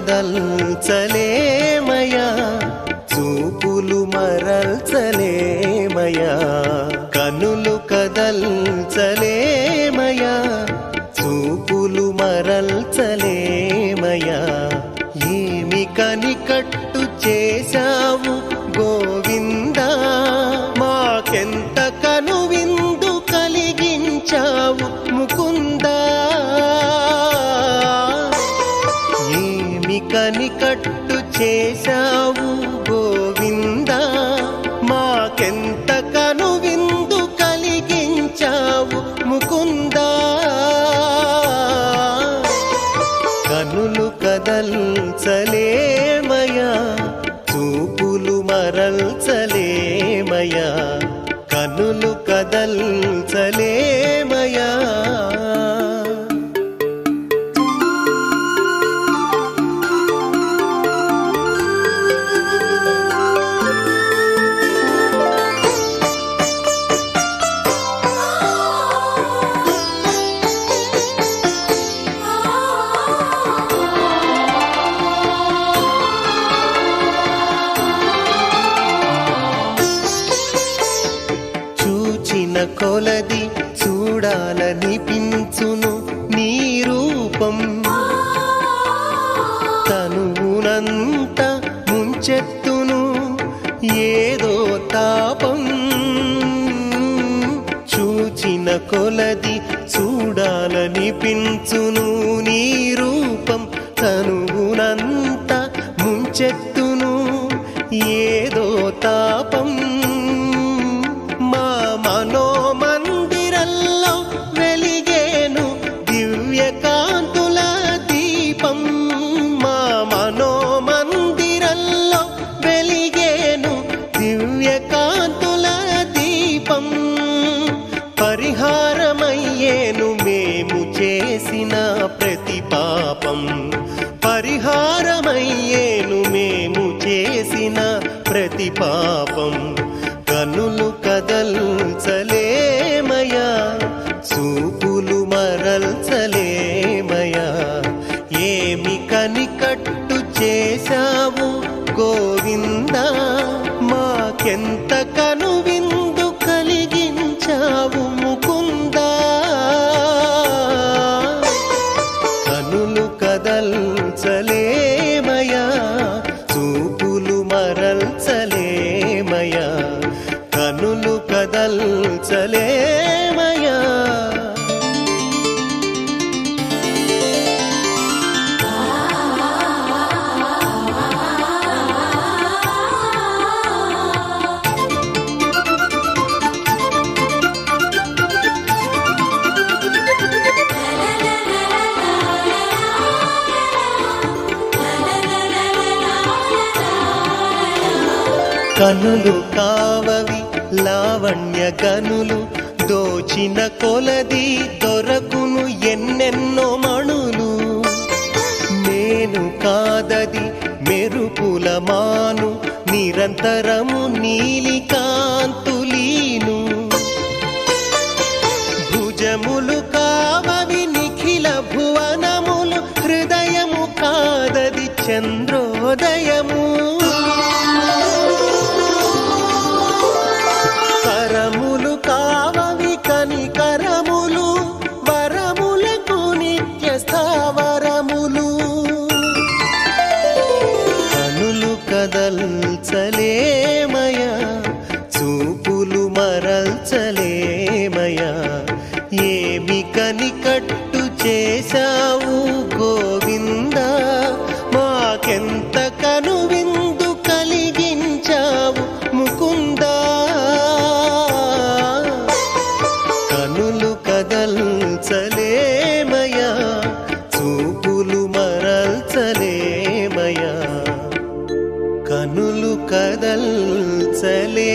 కదల్చలేమయా చూపులు మరల్చలేమయా కనులు కదల్చలేమయా చూపులు మరల్చలేమయా ఏమి కనికట్టు చేశావు? చేశావు గోవింద మాకెంత కనువిందు కలిగించావు ముకుంద. కనులు కదల్చలేమయా చూపులు మరల్చలేమయా కనులు కదల్చలేమయా చూచిన కొలది చూడాలనిపించును నీ రూపం. తనువునంత ముంచెత్తును ఏదో తాపం. చూచిన కొలది చూడాలనిపించును నీ రూపం. తనువునంత ముంచెత్తు చేసిన ప్రతి పాపం పరిహారమయ్యేను మేము చేసిన ప్రతి పాపం. కనులు కదల్చలేమయా చూపులు మరల్చలేమయా ఏమి కనికట్టు చేశావు గోవిందా మాకెంత కనులు కదల్చలే. కనులు కావవి లావణ్య కనులు. దోచిన కొలది దొరకును ఎన్నెన్నో మణులు. నేను కాదది మెరుపుల మాను నిరంతరము నీలి కాంతులీను భుజములు ఏమి కనికట్టు చేశావు గోవిందా? మాకెంత కనువిందు కలిగించావు ముకుంద? కనులు కదల్చలేమయా చూపులు మరల్చలేమయా కనులు కదల్చలే